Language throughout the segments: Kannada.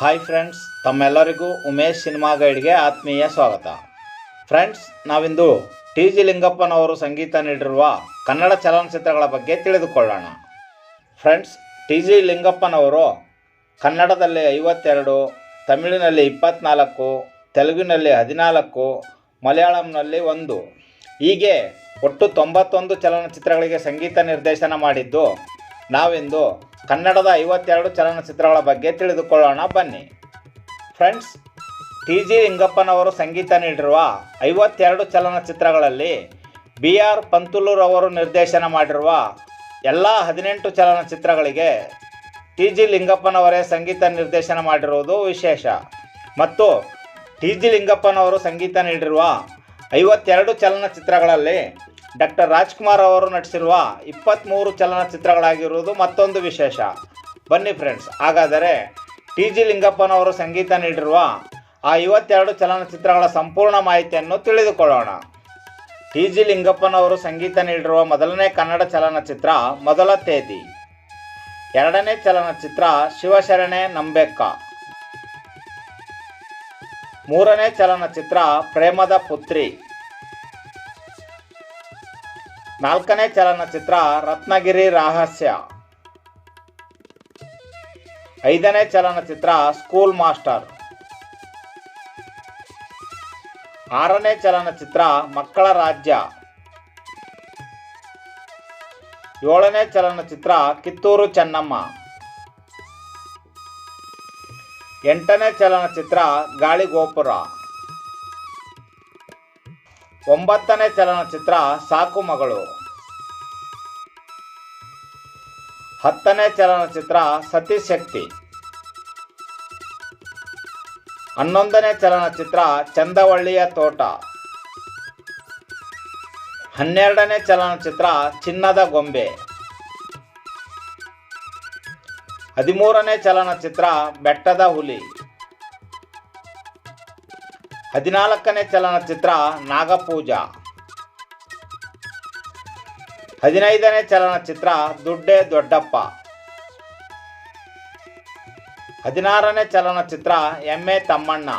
ಹಾಯ್ ಫ್ರೆಂಡ್ಸ್ ತಮ್ಮೆಲ್ಲರಿಗೂ ಉಮೇಶ್ ಸಿನಿಮಾ ಗೈಡ್ಗೆ ಆತ್ಮೀಯ ಸ್ವಾಗತ. ಫ್ರೆಂಡ್ಸ್ ನಾವಿಂದು ಟಿ ಜಿ ಲಿಂಗಪ್ಪನವರು ಸಂಗೀತ ನೀಡಿರುವ ಕನ್ನಡ ಚಲನಚಿತ್ರಗಳ ಬಗ್ಗೆ ತಿಳಿದುಕೊಳ್ಳೋಣ. ಫ್ರೆಂಡ್ಸ್ ಟಿ ಜಿ ಲಿಂಗಪ್ಪನವರು ಕನ್ನಡದಲ್ಲಿ ಐವತ್ತೆರಡು, ತಮಿಳಿನಲ್ಲಿ ಇಪ್ಪತ್ತ್ನಾಲ್ಕು ತೆಲುಗಿನಲ್ಲಿ ಹದಿನಾಲ್ಕು, ಮಲಯಾಳಂನಲ್ಲಿ ಒಂದು. ಹೀಗೆ ಒಟ್ಟು ತೊಂಬತ್ತೊಂದು ಚಲನಚಿತ್ರಗಳಿಗೆ ಸಂಗೀತ ನಿರ್ದೇಶನ ಮಾಡಿದ್ದು ನಾವಿಂದು ಕನ್ನಡದ ಐವತ್ತೆರಡು ಚಲನಚಿತ್ರಗಳ ಬಗ್ಗೆ ತಿಳಿದುಕೊಳ್ಳೋಣ, ಬನ್ನಿ. ಫ್ರೆಂಡ್ಸ್ ಟಿ ಜಿ ಲಿಂಗಪ್ಪನವರು ಸಂಗೀತ ನೀಡಿರುವ ಐವತ್ತೆರಡು ಚಲನಚಿತ್ರಗಳಲ್ಲಿ ಬಿ ಆರ್ ಪಂತುಲೂರವರು ನಿರ್ದೇಶನ ಮಾಡಿರುವ ಎಲ್ಲ ಹದಿನೆಂಟು ಚಲನಚಿತ್ರಗಳಿಗೆ ಟಿ ಜಿ ಲಿಂಗಪ್ಪನವರೇ ಸಂಗೀತ ನಿರ್ದೇಶನ ಮಾಡಿರುವುದು ವಿಶೇಷ. ಮತ್ತು ಟಿ ಜಿ ಲಿಂಗಪ್ಪನವರು ಸಂಗೀತ ನೀಡಿರುವ ಐವತ್ತೆರಡು ಚಲನಚಿತ್ರಗಳಲ್ಲಿ ಡಾಕ್ಟರ್ ರಾಜ್ಕುಮಾರ್ ಅವರು ನಟಿಸಿರುವ ಇಪ್ಪತ್ತ್ಮೂರು ಚಲನಚಿತ್ರಗಳಾಗಿರುವುದು ಮತ್ತೊಂದು ವಿಶೇಷ. ಬನ್ನಿ ಫ್ರೆಂಡ್ಸ್ ಹಾಗಾದರೆ ಟಿ ಜಿ ಲಿಂಗಪ್ಪನವರು ಸಂಗೀತ ನೀಡಿರುವ ಆ ಐವತ್ತೆರಡು ಚಲನಚಿತ್ರಗಳ ಸಂಪೂರ್ಣ ಮಾಹಿತಿಯನ್ನು ತಿಳಿದುಕೊಳ್ಳೋಣ. ಟಿ ಜಿ ಲಿಂಗಪ್ಪನವರು ಸಂಗೀತ ನೀಡಿರುವ ಮೊದಲನೇ ಕನ್ನಡ ಚಲನಚಿತ್ರ ಮೊದಲ ತೇದಿ. ಎರಡನೇ ಚಲನಚಿತ್ರ ಶಿವಶರಣೆ ನಂಬೆಕ್ಕ. ಮೂರನೇ ಚಲನಚಿತ್ರ ಪ್ರೇಮದ ಪುತ್ರಿ. ನಾಲ್ಕನೇ ಚಲನಚಿತ್ರ ರತ್ನಗಿರಿ ರಹಸ್ಯ. ಐದನೇ ಚಲನಚಿತ್ರ ಸ್ಕೂಲ್ ಮಾಸ್ಟರ್. ಆರನೇ ಚಲನಚಿತ್ರ ಮಕ್ಕಳ ರಾಜ್ಯ. ಏಳನೇ ಚಲನಚಿತ್ರ ಕಿತ್ತೂರು ಚೆನ್ನಮ್ಮ. ಎಂಟನೇ ಚಲನಚಿತ್ರ ಗಾಳಿಗೋಪುರ. ಒಂಬತ್ತನೇ ಚಲನಚಿತ್ರ ಸಾಕು ಮಗಳು. ಹತ್ತನೇ ಚಲನಚಿತ್ರ ಸತಿಶಕ್ತಿ ಹನ್ನೊಂದನೇ ಚಲನಚಿತ್ರ ಚಂದವಳ್ಳಿಯ ತೋಟ. ಹನ್ನೆರಡನೇ ಚಲನಚಿತ್ರ ಚಿನ್ನದ ಗೊಂಬೆ. ಹದಿಮೂರನೇ ಚಲನಚಿತ್ರ ಬೆಟ್ಟದ ಹುಲಿ. ಹದಿನಾಲ್ಕನೇ ಚಲನಚಿತ್ರ ನಾಗಪೂಜಾ. ಹದಿನೈದನೇ ಚಲನಚಿತ್ರ ದುಡ್ಡೆ ದೊಡ್ಡಪ್ಪ. ಹದಿನಾರನೇ ಚಲನಚಿತ್ರ ಎಮ್ಮೆ ತಮ್ಮಣ್ಣ.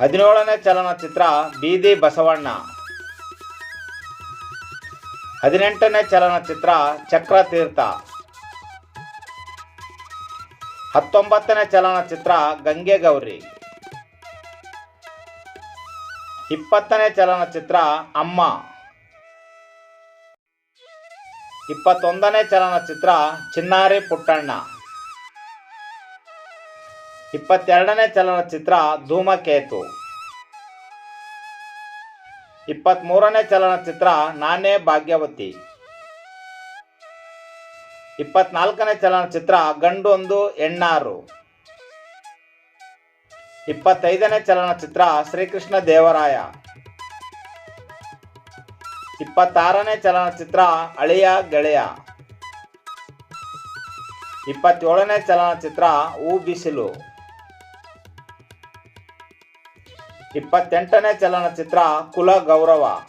ಹದಿನೇಳನೇ ಚಲನಚಿತ್ರ ಬೀದಿ ಬಸವಣ್ಣ. ಹದಿನೆಂಟನೇ ಚಲನಚಿತ್ರ ಚಕ್ರತೀರ್ಥ. ಹತ್ತೊಂಬತ್ತನೇ ಚಲನಚಿತ್ರ ಗಂಗೆ ಗೌರಿ ಇಪ್ಪತ್ತನೇ ಚಲನಚಿತ್ರ ಅಮ್ಮ. ಇಪ್ಪತ್ತೊಂದನೇ ಚಲನಚಿತ್ರ ಚಿನ್ನಾರಿ ಪುಟ್ಟಣ್ಣ. ಇಪ್ಪತ್ತೆರಡನೇ ಚಲನಚಿತ್ರ ಧೂಮಕೇತು. ಇಪ್ಪತ್ತ್ಮೂರನೇ ಚಲನಚಿತ್ರ ನಾನೇ ಭಾಗ್ಯವತಿ. ಇಪ್ಪತ್ನಾಲ್ಕನೇ ಚಲನಚಿತ್ರ ಗಂಡೊಂದು ಹೆಣ್ಣಾರು. ಇಪ್ಪತ್ತೈದನೇ ಚಲನಚಿತ್ರ ಶ್ರೀಕೃಷ್ಣ ದೇವರಾಯ. ಇಪ್ಪತ್ತಾರನೇ ಚಲನಚಿತ್ರ ಅಳಿಯ ಗೆಳೆಯ. ಇಪ್ಪತ್ತೇಳನೇ ಚಲನಚಿತ್ರ ಹೂ ಬಿಸಿಲು. ಇಪ್ಪತ್ತೆಂಟನೇ ಚಲನಚಿತ್ರ ಕುಲ ಗೌರವ.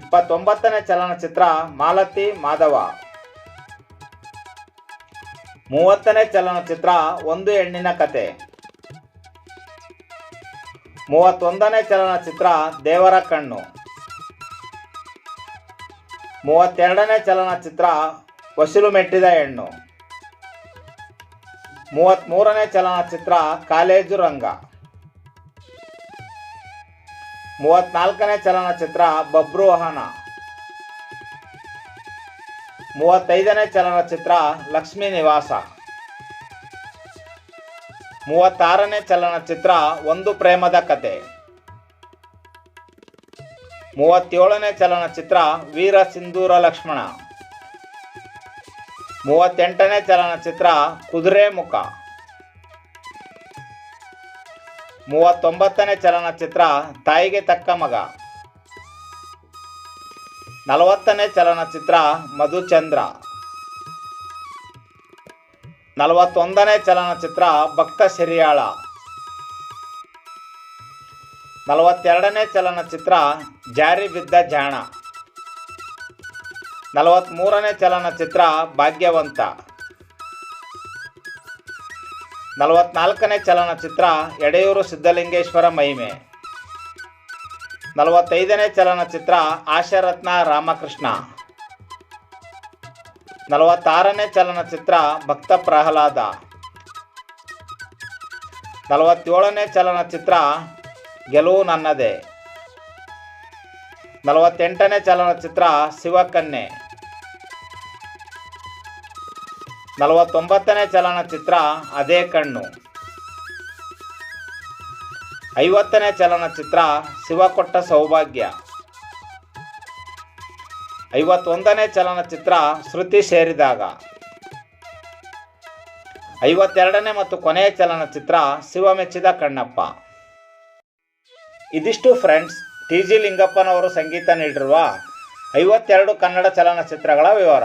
ಇಪ್ಪತ್ತೊಂಬತ್ತನೇ ಚಲನಚಿತ್ರ ಮಾಲತಿ ಮಾಧವ. ಮೂವತ್ತನೇ ಚಲನಚಿತ್ರ ಒಂದು ಹೆಣ್ಣಿನ ಕತೆ. ಮೂವತ್ತೊಂದನೇ ಚಲನಚಿತ್ರ ದೇವರ ಕಣ್ಣು. ಮೂವತ್ತೆರಡನೇ ಚಲನಚಿತ್ರ ವಸೂಲು ಮೆಟ್ಟಿದ ಹೆಣ್ಣು. ಮೂವತ್ತ್ಮೂರನೇ ಚಲನಚಿತ್ರ ಕಾಲೇಜು ರಂಗ. ಮೂವತ್ನಾಲ್ಕನೇ ಚಲನಚಿತ್ರ ಬಬ್ರೋಹನ ವಾಹನ ಮೂವತ್ತೈದನೇ ಚಲನಚಿತ್ರ ಲಕ್ಷ್ಮೀ ನಿವಾಸ. ಮೂವತ್ತಾರನೇ ಚಲನಚಿತ್ರ ಒಂದು ಪ್ರೇಮದ ಕತೆ. ಮೂವತ್ತೇಳನೇ ಚಲನಚಿತ್ರ ವೀರ ಸಿಂಧೂರ ಲಕ್ಷ್ಮಣ. ಮೂವತ್ತೆಂಟನೇ ಚಲನಚಿತ್ರ ಕುದುರೆ ಮುಖ. ಮೂವತ್ತೊಂಬತ್ತನೇ ಚಲನಚಿತ್ರ, ತಾಯಿಗೆ ತಕ್ಕ ಮಗ. ನಲವತ್ತನೇ ಚಲನಚಿತ್ರ, ಮಧುಚಂದ್ರ. ನಲವತ್ತೊಂದನೇ ಚಲನಚಿತ್ರ, ಭಕ್ತ ಶರಿಯಾಳ. ನಲವತ್ತೆರಡನೇ ಚಲನಚಿತ್ರ, ಜಾರಿ ಬಿದ್ದ ಜಾಣ. ನಲವತ್ತ್ಮೂರನೇ ಚಲನಚಿತ್ರ, ಭಾಗ್ಯವಂತ. ನಲವತ್ನಾಲ್ಕನೇ ಚಲನಚಿತ್ರ ಎಡೆಯೂರು ಸಿದ್ಧಲಿಂಗೇಶ್ವರ ಮಹಿಮೆ. ನಲವತ್ತೈದನೇ ಚಲನಚಿತ್ರ ಆಶರತ್ನ ರಾಮಕೃಷ್ಣ. ನಲವತ್ತಾರನೇ ಚಲನಚಿತ್ರ ಭಕ್ತ ಪ್ರಹ್ಲಾದ. ನಲವತ್ತೇಳನೇ ಚಲನಚಿತ್ರ ಗೆಲುವು ನನ್ನದೇ. ನಲವತ್ತೆಂಟನೇ ಚಲನಚಿತ್ರ ಶಿವಕನ್ಯೆ. ನಲವತ್ತೊಂಬತ್ತನೇ ಚಲನಚಿತ್ರ ಅದೇ ಕಣ್ಣು. ಐವತ್ತನೇ ಚಲನಚಿತ್ರ ಶಿವ ಕೊಟ್ಟ ಸೌಭಾಗ್ಯ. ಐವತ್ತೊಂದನೇ ಚಲನಚಿತ್ರ ಶ್ರುತಿ ಸೇರಿದಾಗ. ಐವತ್ತೆರಡನೇ ಮತ್ತು ಕೊನೆಯ ಚಲನಚಿತ್ರ ಶಿವ ಮೆಚ್ಚಿದ ಕಣ್ಣಪ್ಪ. ಇದಿಷ್ಟು ಫ್ರೆಂಡ್ಸ್, ಟಿ ಜಿ ಲಿಂಗಪ್ಪನವರು ಸಂಗೀತ ನೀಡಿರುವ ಐವತ್ತೆರಡು ಕನ್ನಡ ಚಲನಚಿತ್ರಗಳ ವಿವರ.